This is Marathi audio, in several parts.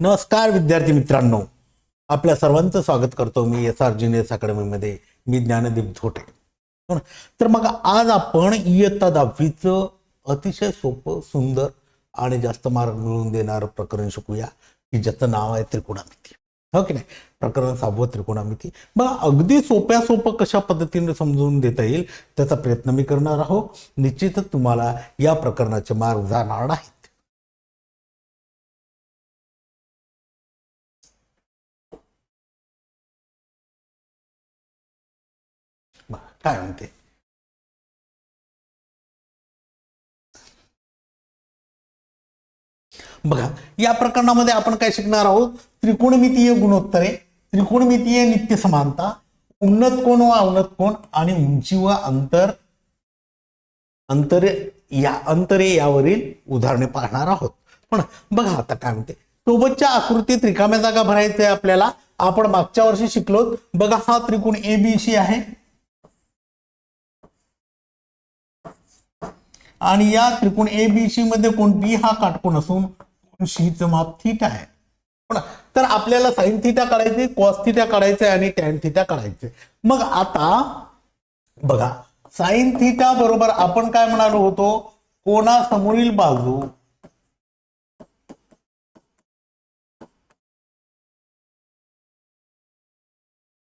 नमस्कार विद्यार्थी मित्रांनो. आपल्या सर्वांचं स्वागत करतो मी एस आर जिनियस अकॅडमीमध्ये मी ज्ञानदीप झोटे हो ना? तर मग आज आपण इयत्ता दहावीचं अतिशय सोपं सुंदर आणि जास्त मार्ग मिळवून देणारं प्रकरण शिकूया की ज्याचं नाव आहे त्रिकोणामिती. हो की नाही? प्रकरण सहावं त्रिकोणामिती. मग अगदी सोप्या सोपं कशा पद्धतीने समजून देता येईल त्याचा प्रयत्न मी करणार आहोत निश्चितच तुम्हाला या प्रकरणाचे मार्ग जाणार नाहीत. काय म्हणते बघा या प्रकरणामध्ये आपण काय शिकणार आहोत? त्रिकोणमितीय गुणोत्तरे त्रिकोणमितीय नित्य समानता उन्नत कोण व अवनत कोण आणि उंची व अंतर अंतर या अंतरे यावरील उदाहरणे पाहणार आहोत. पण बघा आता काय म्हणते सोबतच्या आकृतीत रिकाम्या जागा भरायचंय आहे आपल्याला. आपण मागच्या वर्षी शिकलो बघा हा त्रिकोण ए बी सी आहे. आणि या त्रिकोण ए बी सी मध्ये कोण बी हा काटकोण असून कोण शीचं माप थीटा आहे. हो तर आपल्याला साईन थिटा काढायचे कॉस थिटा काढायचे आणि टॅन थिटा काढायचे. मग आता बघा साईन थिटा बरोबर आपण काय म्हणालो होतो? कोणासमोरील बाजू?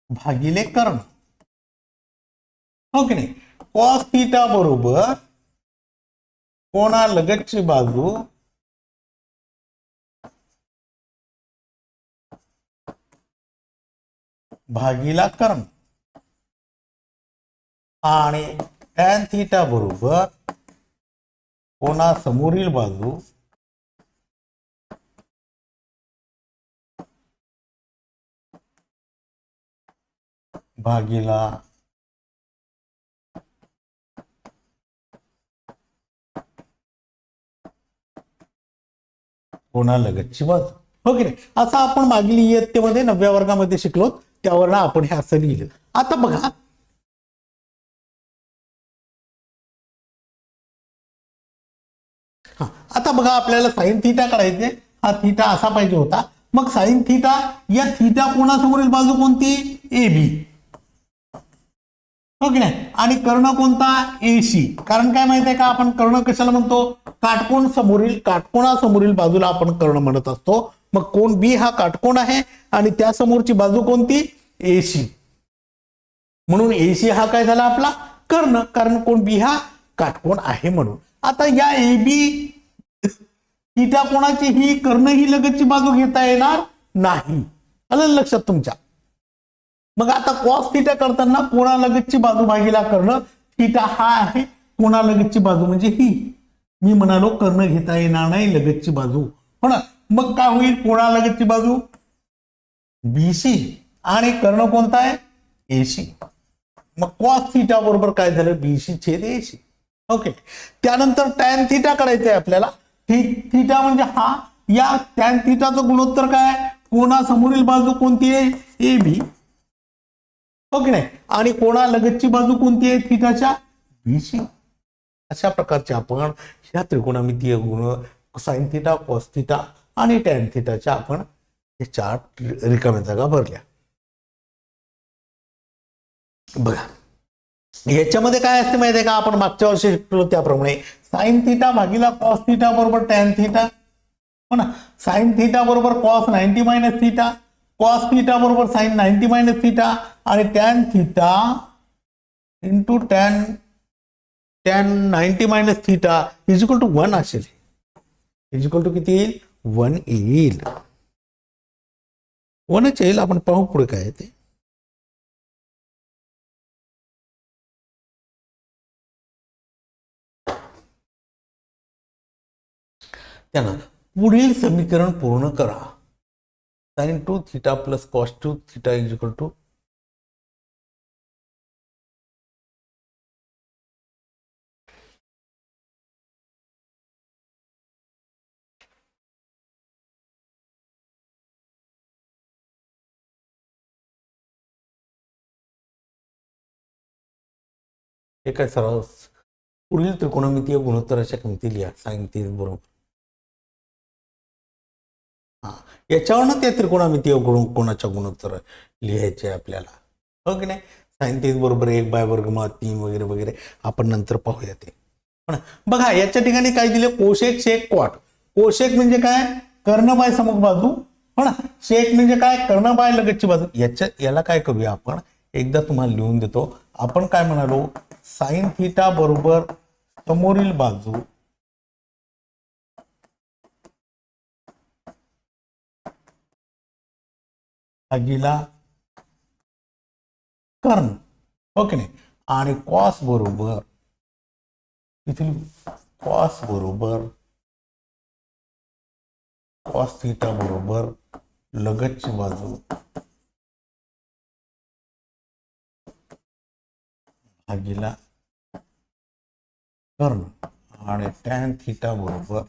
भागिले कर्ण. हो की नाही? कॉस थिटा बरोबर कोणा लगतची बाजू? भागीला कर्ण आणि टॅन थिटा बरोबर कोणा समोरील बाजू? भागीला कोणालगतची बाजू हो की नाही? असं आपण मागील इयत्तेमध्ये नवव्या वर्गामध्ये शिकलो. त्यावर आपण हे असं लिहिलं. आता बघा. हा. आता बघा आपल्याला साईन थिटा काढायचे. हा थिटा असा पाहिजे होता. मग साईन थिटा या थिटा कोणासमोरील बाजू कोणती? A B. हो की नाही? आणि कर्ण कोणता? एशी कारण काय माहिती आहे का? आपण कर्ण कशाला म्हणतो? काटकोण समोरील काटकोणासमोरील बाजूला आपण कर्ण म्हणत असतो. मग कोण बी हा काटकोण आहे? आणि त्या समोरची बाजू कोणती? एशी म्हणून एशी हा काय झाला आपला? कर्ण. कारण कोण बी हा? काटकोण आहे म्हणून. आता या ए बी थिटा कोणाची ही कर्ण ही लगतची बाजू घेता येणार नाही. आलं लक्षात तुमच्या? मग आता कॉस थिटा करताना कोणालगतची बाजू भागीला कर्ण? थिटा हा आहे. कोणालगतची बाजू म्हणजे ही. मी म्हणालो कर्ण घेता येणार नाही लगतची बाजू. हो ना? मग काय होईल? कोणालगतची बाजू? बीसी आणि कर्ण कोणता आहे? एसी मग कॉस थिटा बरोबर काय झालं? बीसी छेद एसी ओके त्यानंतर टॅन थिटा करायचं आहे आपल्याला थिटा म्हणजे हा. या टॅन थिटाचं गुणोत्तर काय कोणासमोरील बाजू कोणती आहे? ए बी ओके नाही आणि कोणा लगतची बाजू कोणती आहे? थिटाच्या बीसी अशा प्रकारचे आपण ह्या त्रिकोणामितीय गुण साईन थिटा कॉस थिटा आणि टॅन थिटाच्या आपण हे चार रिकाम्या जागा भरल्या. बघा. याच्यामध्ये काय असते माहिती आहे का? आपण मागच्या वर्षी शिकलो त्याप्रमाणे. साईन थिटा भागीला कॉस थिटा बरोबर टॅन थिटा. हो ना. साईन थिटा बरोबर cos ninety minus theta. Cos theta बरोबर साईन नाईन्टी मायनस थिटा आणि tan theta into tan tan ninety minus theta is equal to one असेल. इज इक्वल टू किती येईल? वन येईल. वनच येईल आपण पाहू पुढे काय आहे ते. त्यानं पुढील समीकरण पूर्ण करा. Sine two theta plus cos two theta is equal to हे काय सर्व पुढील त्रिकोणमितीय गुणोत्तराच्या किमती लिहा साइन तीन बरोबर याच्यावरनं त्या त्रिकोणामितीय गुण कोणाच्या गुणोत्तर लिहायचे आहे आपल्याला. हो की नाही? साईन तीस बरोबर एक बाय वर्गमुळात तीन वगैरे वगैरे. आपण नंतर पाहूया ते. पण बघा याच्या ठिकाणी काय दिले? कोशेक शेक क्वाट. कोशेक म्हणजे काय? कर्ण बाय समोर बाजू. हो ना शेक म्हणजे काय? कर्ण बाय लगतची बाजू. याच्या याला काय करूया आपण? एकदा तुम्हाला लिहून देतो. आपण काय म्हणालो? साईन थिटा बरोबर समोरील बाजू भागीला कर्ण ओके हो नाही? आणि कॉस बरोबर इथे कॉस बरोबर कॉस थिटा बरोबर लगतची बाजू भागीला कर्ण आणि टॅन थिटा बरोबर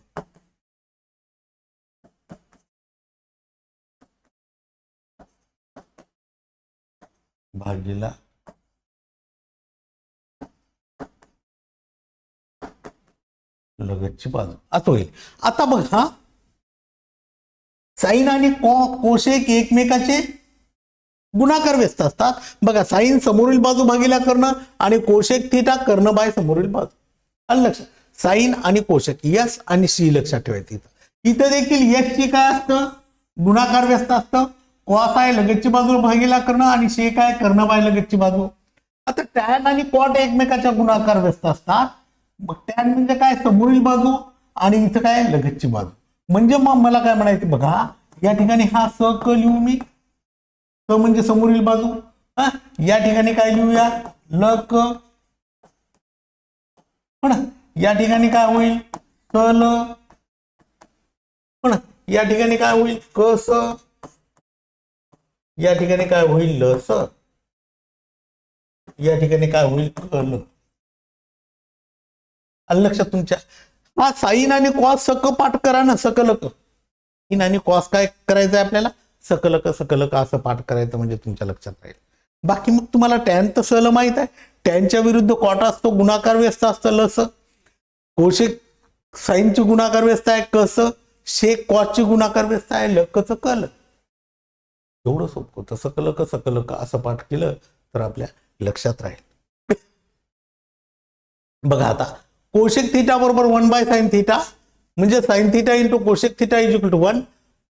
भागीला लगतची बाजू. असं होईल. आता बघा साईन आणि को कोशेक एकमेकाचे गुणाकार व्यस्त असतात. बघा साईन समोरील बाजू भागीला करणं आणि कोशेक थिटा कर्ण बाय समोरील बाजू. आणि लक्षात? साईन आणि कोशक यस आणि सी लक्षात ठेवायचं इथं. इथं देखील यश ची काय असतं? गुणाकार व्यस्त असतं. कॉस आहे लगतची बाजू भागीला करणं आणि शेक आहे कर्ण बाय लगतची बाजू. आता टॅन आणि कॉट एकमेकाच्या गुणाकार व्यस्त असतात. मग टॅन म्हणजे काय? समोरील बाजू आणि इथं काय? लगतची बाजू. म्हणजे मग मला काय म्हणायचं बघा या ठिकाणी हा स क लिहू मी. क म्हणजे समोरील बाजू. हा? या ठिकाणी काय लिहूया? ल क. हो पण या ठिकाणी काय होईल? क ल. हो पण या ठिकाणी काय होईल? क स. या ठिकाणी काय होईल लस या ठिकाणी काय होईल कल आलं लक्षात तुमच्या? हा साईन आणि कॉस सक पाठ करा ना सकलक. इन आणि कॉस काय करायचं आहे आपल्याला? सकलक सकलक असं पाठ करायचं म्हणजे तुमच्या लक्षात राहील. बाकी मग तुम्हाला टॅन तर सहल माहीत आहे. टॅनच्या विरुद्ध कॉट असतो गुणाकार व्यस्त असतं लस कोशे साईनची गुणाकार व्यस्त आहे कस शेक क्वासची गुणाकार व्यस्त आहे लकचं कल एवढं सोपं. होतं सकलक सकलक असं पाठ केलं तर आपल्या लक्षात राहील. बघा आता कोशिक थिटा बरोबर वन बाय साईन थिटा म्हणजे sine theta into cosec theta is equal to one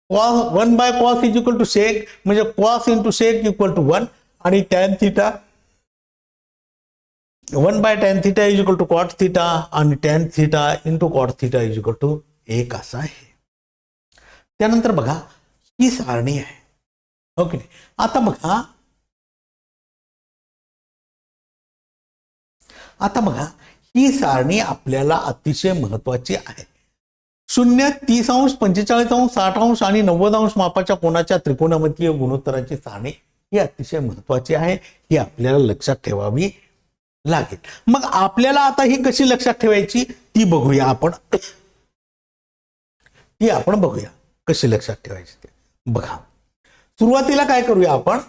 cos one by cos is equal to sec म्हणजे cos into sec equal to one आणि tan theta one by tan theta is equal to cot theta आणि tan theta into cot theta is equal to एक असा आहे. त्यानंतर बघा ही सारणी आहे. हो ओके आता बघा. आता बघा ही सारणी आपल्याला अतिशय महत्वाची आहे. शून्य तीस अंश पंचेचाळीस अंश साठ अंश आणि नव्वद अंश मापाच्या कोणाच्या त्रिकोणमितीय गुणोत्तराची सारणी ही अतिशय महत्वाची आहे ही आपल्याला लक्षात ठेवावी लागेल. मग आपल्याला आता ही कशी लक्षात ठेवायची? ती बघूया आपण. ती आपण बघूया कशी लक्षात ठेवायची ते. बघा. सुरुवातीला काय करूया आपण?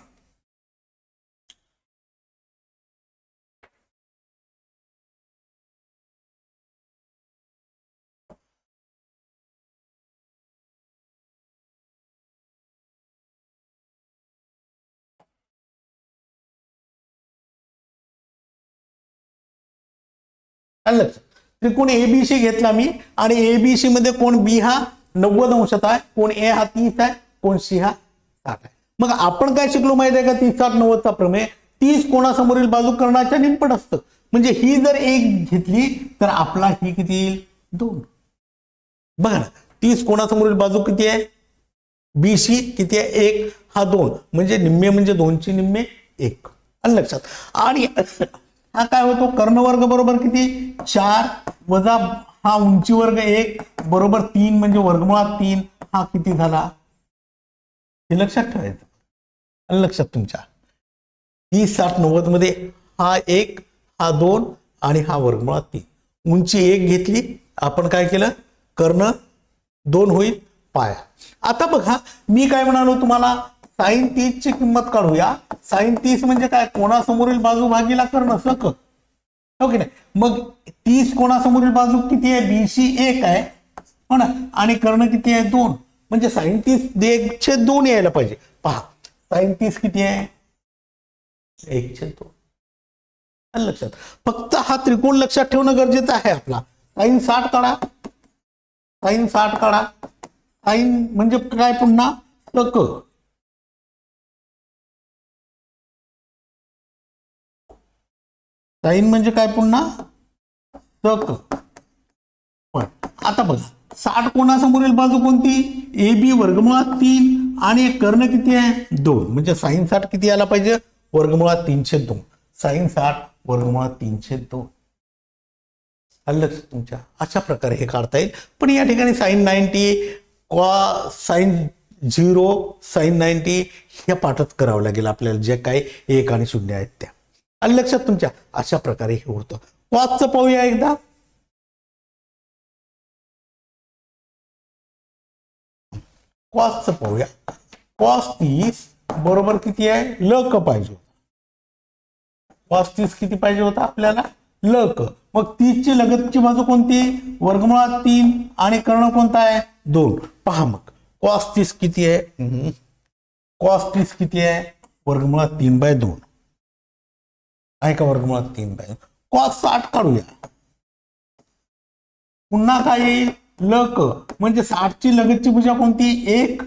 त्रिकोण एबीसी घेतला मी. आणि एबीसी मध्ये कोण बी हा नव्वद अंशात आहे कोण ए हा तीस आहे कोण सी हा साठ आहे मग आपण काय शिकलो माहिती आहे का? तीस साठ नव्वदचा प्रमेय. तीस कोणासमोरील बाजू कर्णाच्या निमपट असतं. म्हणजे ही जर एक घेतली तर आपला ही किती येईल? दोन. बघा ना तीस कोणासमोरील बाजू किती आहे? बी सी किती आहे? एक. हा दोन. म्हणजे निम्मे म्हणजे दोनची निम्मे एक. आलं लक्षात? आणि हा काय होतो? कर्णवर्ग बरोबर किती? चार वजा हा उंची वर्ग एक बरोबर तीन म्हणजे वर्गमुळात तीन. हा किती झाला? हे लक्षात ठेवायचं. आणि लक्षात तुमच्या. तीस साठ नव्वदमध्ये हा एक हा दोन आणि हा वर्गमुळात तीन. उंची एक घेतली आपण काय केलं? कर्ण दोन होईल पाया. आता बघा मी काय म्हणालो तुम्हाला? साईन तीस ची किंमत काढूया. साईन तीस म्हणजे काय? कोणासमोरील बाजू भागीला कर्ण सक ओके हो नाही? मग तीस कोणासमोरील बाजू किती आहे? बीसी एक आहे. हो ना? आणि कर्ण किती आहे? दोन. म्हणजे साईन तीस एक छेद दोन यायला पाहिजे. पहा साईन तीस किती आहे? एक छेद दोन लक्षात फक्त हा त्रिकोण लक्षात ठेवणं गरजेचं आहे आपला. साईन साठ काढा. साईन साठ काढा. साईन म्हणजे काय पुन्हा? सक साईन म्हणजे काय पुन्हा? सक पण आता बघा. साठ कोणासमोरील बाजू कोणती? ए बी वर्गमुळात तीन आणि एक कर्ण किती आहे? दोन. म्हणजे साईन साठ किती आला पाहिजे? वर्गमुळात तीनशे दोन. साईन साठ वर्गमुळात तीनशे दोन. आलं तुमच्या. अशा प्रकारे हे काढता येईल. पण या ठिकाणी साईन नाईन्टी क्वा साईन झिरो साईन नाईन्टी हे पाठच करावं लागेल आपल्याला. जे काही एक आणि शून्य आहेत त्या. आलं लक्षात तुमच्या अशा प्रकारे हे होतं कॉसचं पाहूया एकदा. कॉसचं पाहूया. कॉस तीस बरोबर किती आहे? ल क पाहिजे कॉस तीस किती पाहिजे होता आपल्याला? ल क. मग तीसची लगतची बाजू कोणती वर्गमुळात तीन आणि कर्ण कोणता आहे? दोन. पहा मग. कॉस तीस किती आहे? कॉस तीस किती आहे? वर्गमुळात तीन बाय दोन. आहे का वर्गमुळात तीन बाय कॉस साठ काढूया. पुन्हा काय येईल? ल क म्हणजे साठची लगतची पूजा कोणती? एक.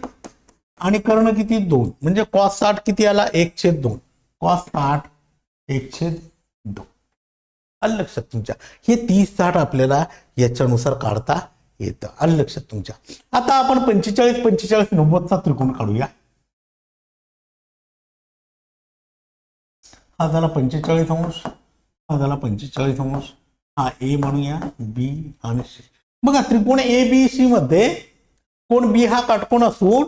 आणि कर्ण किती? दोन. म्हणजे कॉस साठ किती आला? एक छेद दोन. कॉस साठ एक छेद दोन. आलं लक्षात तुमच्या? हे तीस साठ आपल्याला याच्यानुसार काढता येतं. आलं लक्षात तुमच्या? आता आपण पंचेचाळीस पंचेचाळीस नव्वदचा त्रिकोण काढूया. हा झाला पंचेचाळीस अंश. हा झाला पंचेचाळीस अंश. हा ए म्हणूया बी आणि सी. बघा त्रिकोण ए बी सी मध्ये कोण बी हा काटकोण असून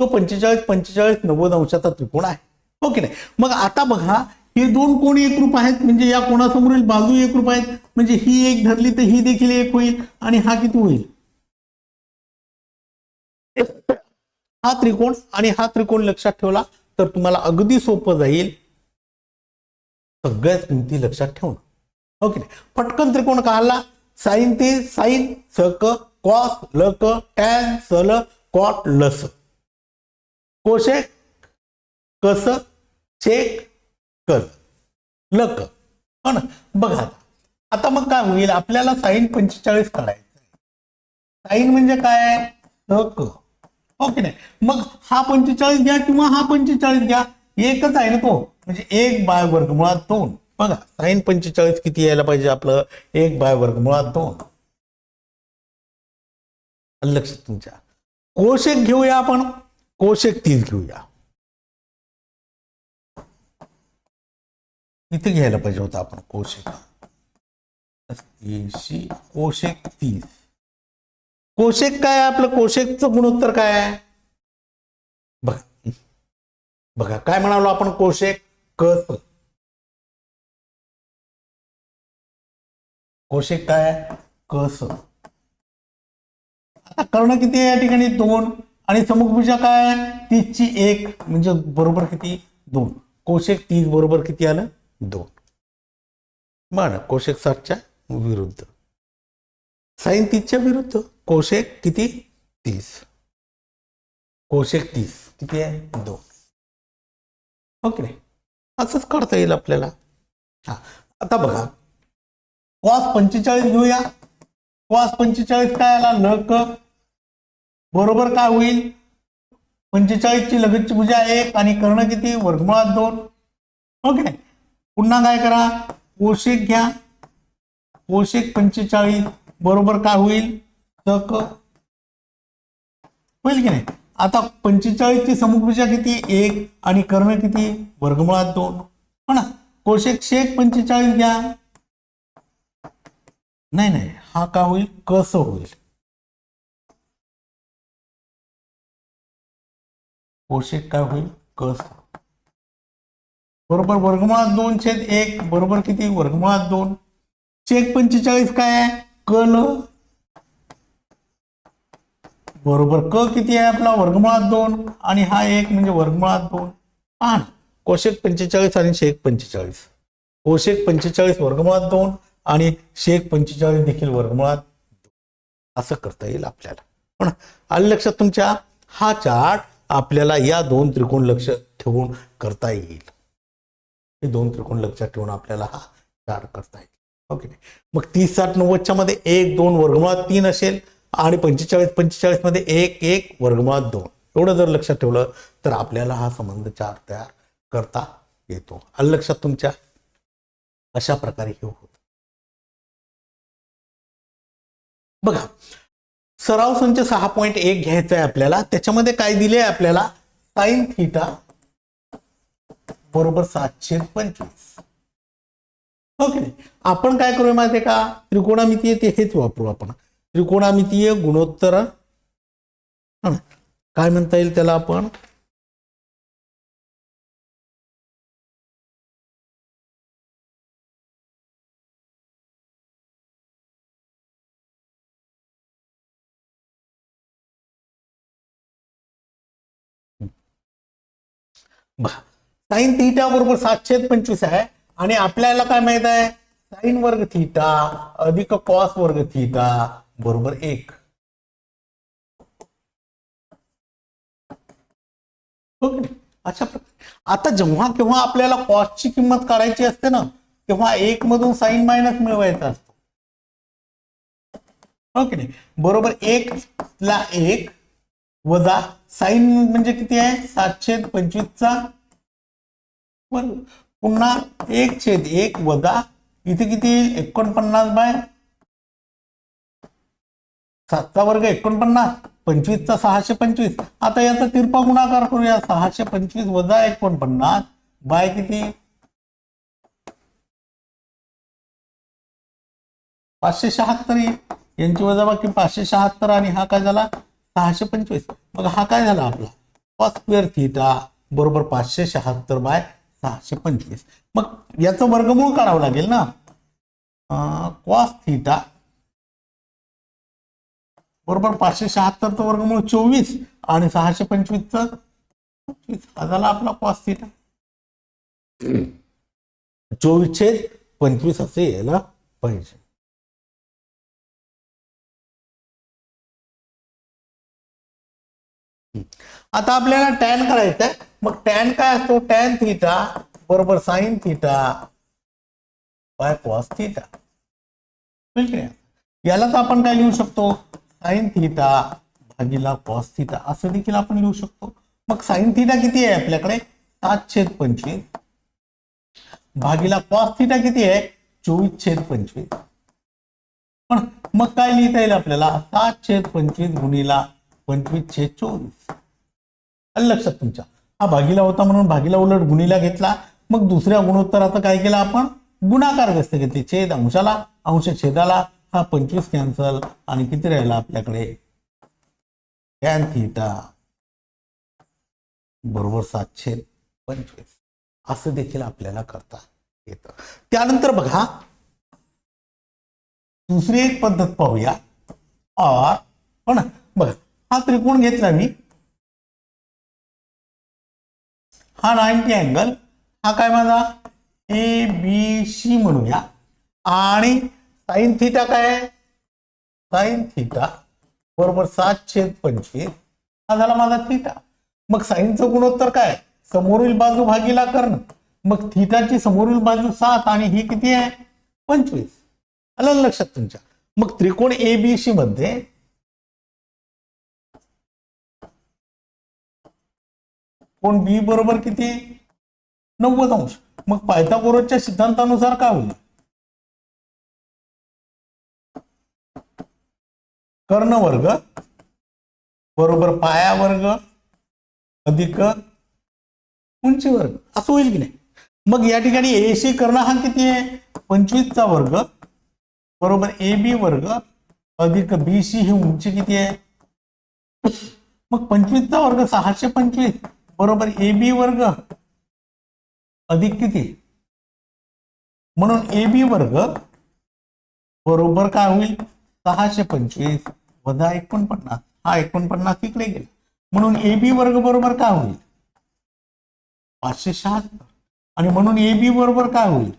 तो पंचेचाळीस पंचेचाळीस नव्वद अंशाचा त्रिकोण आहे. हो ओके नाही? मग आता बघा हे दोन कोण एकरूप आहेत? म्हणजे या कोणासमोरील बाजू एकरूप आहेत. म्हणजे ही एक धरली तर ही देखील एक होईल आणि हा किती होईल? हा त्रिकोण आणि हा त्रिकोण लक्षात ठेवला तर तुम्हाला अगदी सोपं जाईल. सगळ्याच किमती लक्षात ठेवणं. हो ओके पटकन त्रिकोण काढला. साईन ते साईन स क कॉस लक टॅन सल कॉट लस. कोशेक कस चेक कल. लक. हो ना? बघा आता. आता मग काय होईल? आपल्याला साईन पंचेचाळीस काढायचं साईन म्हणजे काय? सक. हो ओके नाही? मग हा पंचेचाळीस घ्या किंवा हा पंचेचाळीस घ्या. एकच आहे ना तो. म्हणजे एक बाय वर्गमुळात दोन. बघा साईन पंचेचाळीस किती यायला पाहिजे आपलं? एक बाय वर्गमुळात दोन. लक्ष तुमच्या. कोशेक घेऊया आपण कोशेक तीस घेऊया. इथे घ्यायला पाहिजे होता आपण कोशेक. कोशेक तीस. कोशेक काय आपलं? कोशेकचं गुणोत्तर काय आहे? बघा. बघा काय म्हणालो आपण? कोशेक कस? कोशेक काय? कस. आता कर्ण किती आहे या ठिकाणी? दोन. आणि समुखभुजा काय तीसची एक म्हणजे बरोबर किती? दोन. कोशेक तीस बरोबर किती आलं? दोन. मान कोशेक साठच्या विरुद्ध. साईन तीसच्या विरुद्ध. कोशेक किती? तीस. कोशेक तीस. किती आहे? दोन. ओके. असंच करता येईल आपल्याला. हा. आता बघा. कॉस पंचेचाळीस घेऊया. कॉस पंचेचाळीस काय आला न क बरोबर काय होईल? पंचेचाळीसची लगतची पूजा एक आणि कर्ण किती? वर्गमुळात दोन. ओके. नाही पुन्हा काय करा? कोशेक घ्या. कोशेक पंचेचाळीस. बरोबर काय होईल? तक होईल की नाही? आता पंचेचाळीसची समुखभुजा किती? एक आणि कर्ण किती? वर्गमुळात दोन. हो ना? कोशेक शेक पंचेचाळीस घ्या. नाही नाही. हा का होईल? कस होईल? कोशेक काय होईल? कस. बरोबर वर्गमुळात दोन छेद एक. बरोबर किती? वर्गमुळात दोन. चेक पंचेचाळीस काय आहे? कल बरोबर क किती आहे आपला? वर्गमुळात दोन. आणि हा एक म्हणजे वर्गमुळात दोन. पहा कोशेक पंचेचाळीस आणि शेक पंचेचाळीस. कोशेक पंचेचाळीस वर्गमुळात दोन. आणि शेक पंचेचाळीस देखील वर्गमुळात असं करता येईल आपल्याला. पण आलं लक्षात तुमच्या? हा चार्ट आपल्याला या दोन त्रिकोण लक्ष ठेवून करता येईल. हे दोन त्रिकोण लक्षात ठेवून आपल्याला हा चार्ट करता येईल. ओके. मग तीस साठ नव्वदच्या मध्ये एक दोन वर्गमुळात तीन असेल आणि पंचेचाळीस पंचेचाळीसमध्ये एक एक वर्गमुळात दोन. एवढं जर लक्षात ठेवलं तर आपल्याला हा संबंध चार तयार करता येतो. आलं लक्षात तुमच्या? अशा प्रकारे हे होत. बघा सराव संच सहा पॉईंट एक घ्यायचा आहे आपल्याला त्याच्यामध्ये काय दिले आहे आपल्याला? साईन थिटा बरोबर सातशे पंचवीस. ओके नाही आपण काय करूया माहितीये का? त्रिकोणामितीय ते हेच वापरू आपण. त्रिकोणामितीय गुणोत्तर. हा. काय म्हणता येईल त्याला आपण? साईन थिटा बरोबर सातशे पंचवीस आहे. आणि आपल्याला काय माहीत आहे? साईन वर्ग थिटा अधिक कॉस वर्ग थिटा बरोबर एक. हो अच्छा अशा प्रकारे. आता जेव्हा केव्हा आपल्याला कॉस्टची किंमत काढायची असते ना तेव्हा एक मधून साईन मायनस मिळवायचा असतो. हो ओके नाही? बरोबर एक ला एक वजा साईन म्हणजे किती आहे? सातशे पंचवीसचा वर्ग पुन्हा एक छेद एक वजा इथे किती येईल? एकोणपन्नास बाय सातचा वर्ग एकोणपन्नास पंचवीसचा सहाशे पंचवीस. आता याचा तिरपा गुणाकार करूया. सहाशे पंचवीस वजा एकोणपन्नास बाय किती? पाचशे शहात्तर येईल यांची वजाबाकी पाचशे शहात्तर आणि हा काय झाला? सहाशे पंचवीस. मग हा काय झाला आपला? कॉस स्क्वेअर थिटा बरोबर पाचशे शहात्तर बाय सहाशे पंचवीस. मग याचं वर्गमूळ काढावं लागेल ना? कॉस थिटा बरोबर पाचशे शहात्तरचं वर्गमूळ चोवीस आणि सहाशे पंचवीसचं पंचवीस. हा झाला आपला कॉस थिटा चोवीस छेद पंचवीस असे यायला पाहिजे. आता आपल्याला टॅन करायचं आहे मग टॅन काय असतो? टॅन थिटा बरोबर sine theta by cos theta की? यालाच आपण काय लिहू शकतो? साईन थिटा भागीला कॉस थिटा असं देखील आपण लिहू शकतो. मग साईन थिटा किती आहे आपल्याकडे? सात छेद पंचवीस. भागीला कॉस थिटा आहे? चोवीस छेद पंचवीस. मग लिहिता येईल आपल्याला? सात छेद पंचवीस गुणीला पंचवीस छे चोवीस आलं लक्षात तुमच्या. हा भागीला होता म्हणून भागीला उलट गुणीला घेतला. मग दुसऱ्या गुणोत्तराचं काय केलं आपण? गुणाकार व्यस्त घेतले. छेद अंशाला अंश छेदाला. हा पंचवीस कॅन्सल आणि किती राहिला आपल्याकडे? टॅन थिटा बरोबर सातशे पंचवीस. असं देखील आपल्याला करता येतं. त्यानंतर बघा. दुसरी एक पद्धत पाहूया. और पण बघा. हा त्रिकोण घेतला मी. हा नाईन्टी अँगल हा काय माझा? ए बी सी म्हणूया. आणि साईन थिटा काय आहे? साईन थिटा बरोबर सात छेद पंचवीस. हा झाला माझा थिटा मग साईनचं गुणोत्तर काय समोरील बाजू भागीला करणं. मग थिटाची समोरील बाजू सात आणि ही किती आहे? पंचवीस. आलं लक्षात तुमच्या. मग त्रिकोण ए बी सी मध्ये कोण बी बरोबर किती? नव्वद अंश. मग पायथागोरसच्या सिद्धांतानुसार काय होईल? कर्ण वर्ग बरोबर पाया वर्ग अधिक उंची वर्ग असं होईल की नाही? मग या ठिकाणी एसी कर्ण हा किती आहे? पंचवीसचा वर्ग बरोबर ए बी वर्ग अधिक बी सी ही उंची किती आहे? मग पंचवीसचा वर्ग सहाशे पंचवीस. बरोबर ए बी वर्ग? अधिक किती? म्हणून ए बी वर्ग बरोबर काय होईल? सहाशे पंचवीस वजा एकोणपन्नास. हा एकोणपन्नास इकडे गेला. म्हणून ए बी वर्ग बरोबर काय होईल? पाचशे शहात्तर. आणि म्हणून ए बी बरोबर काय होईल?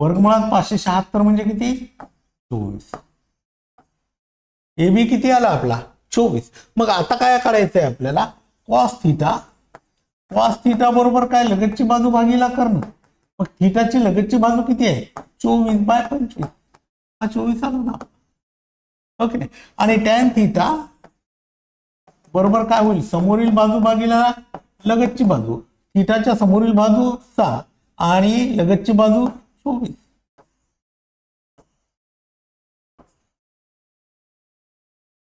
वर्गमुळात पाचशे शहात्तर म्हणजे किती? चोवीस. ए बी किती आला आपला? चोवीस. मग आता काय करायचंय आपल्याला? कॉस थिटा कॉस थिटा बरोबर काय? लगतची बाजू भागीला करणं. मग थिटाची लगतची बाजू किती आहे? चोवीस बाय पंचवीस. हा चोवीस आला ना ओके. नाही आणि टॅन थिटा बरोबर काय होईल? समोरील बाजू भागीला लगतची बाजू. थिटाच्या समोरील बाजू सहा आणि लगतची बाजू चोवीस.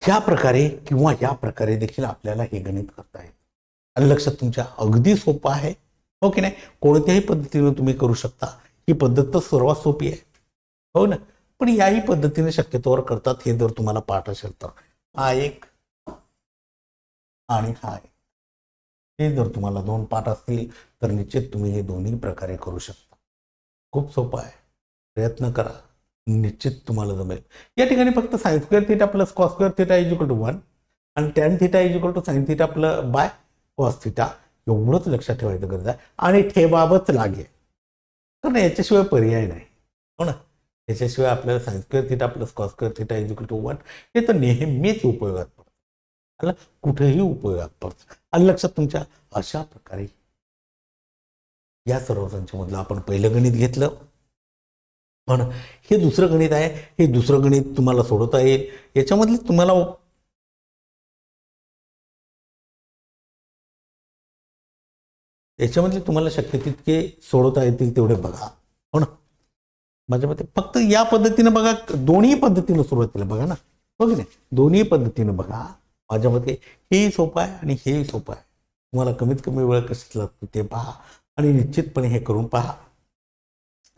ह्या प्रकारे किंवा या प्रकारे देखील आपल्याला हे गणित करता येईल आणि लक्षात तुमच्या अगदी सोपं आहे. हो की नाही? कोणत्याही पद्धतीने तुम्ही करू शकता. ही पद्धत तर सर्वात सोपी आहे. हो ना? पण याही पद्धतीने शक्यतोवर करतात हे जर तुम्हाला पाठ असेल तर. हा एक आणि हा एक. हे जर तुम्हाला दोन पाठ असतील तर निश्चित तुम्ही हे दोन्ही प्रकारे करू शकता. खूप सोपं आहे. प्रयत्न करा. निश्चित तुम्हाला जमेल. या ठिकाणी फक्त sines square theta plus cos square theta is equal to one आणि tan theta is equal to sine theta plus by cos theta एवढंच लक्षात ठेवायचं गरज आहे. आणि ठेवावंच लागेल. कारण याच्याशिवाय पर्याय नाही. हो ना? याच्याशिवाय आपल्याला sines square theta plus cos square theta is equal to one हे तर नेहमीच उपयोगात पडतं. आला कुठेही उपयोगात पडतं. आणि लक्षात तुमच्या अशा प्रकारे या सर्व संचामधलं आपण पहिलं गणित घेतलं. हो पण हे दुसरं गणित आहे. हे दुसरं गणित तुम्हाला सोडवता येईल. याच्यामधले तुम्हाला याच्यामधले तुम्हाला शक्य तितके सोडवता येतील तेवढे बघा. हो ना? माझ्या मते फक्त या पद्धतीनं बघा दोन्ही पद्धतीनं सुरुवातीला बघा ना. हो की नाही? दोन्ही पद्धतीनं बघा. माझ्या मते हेही सोपं आहे आणि हेही सोपं आहे. तुम्हाला कमीत कमी वेळ कशी लागतो ते पहा आणि निश्चितपणे हे करून पहा.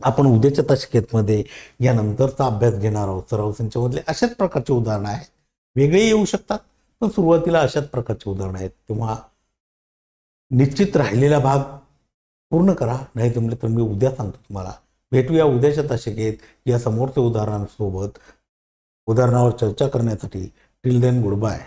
आपण उद्याच्या तशकेतमध्ये यानंतरचा अभ्यास घेणार आहोत. सराव संचामधले अशाच प्रकारचे उदाहरणं आहेत. वेगळे येऊ शकतात पण सुरुवातीला अशाच प्रकारचे उदाहरणं आहेत. तेव्हा निश्चित राहिलेला भाग पूर्ण करा नाही जमले तर मी उद्या सांगतो तुम्हाला. भेटूया उद्याच्या तासिकेत या समोरच्या उदाहरणांसोबत. उदाहरणावर चर्चा करण्यासाठी टिल देन गुड बाय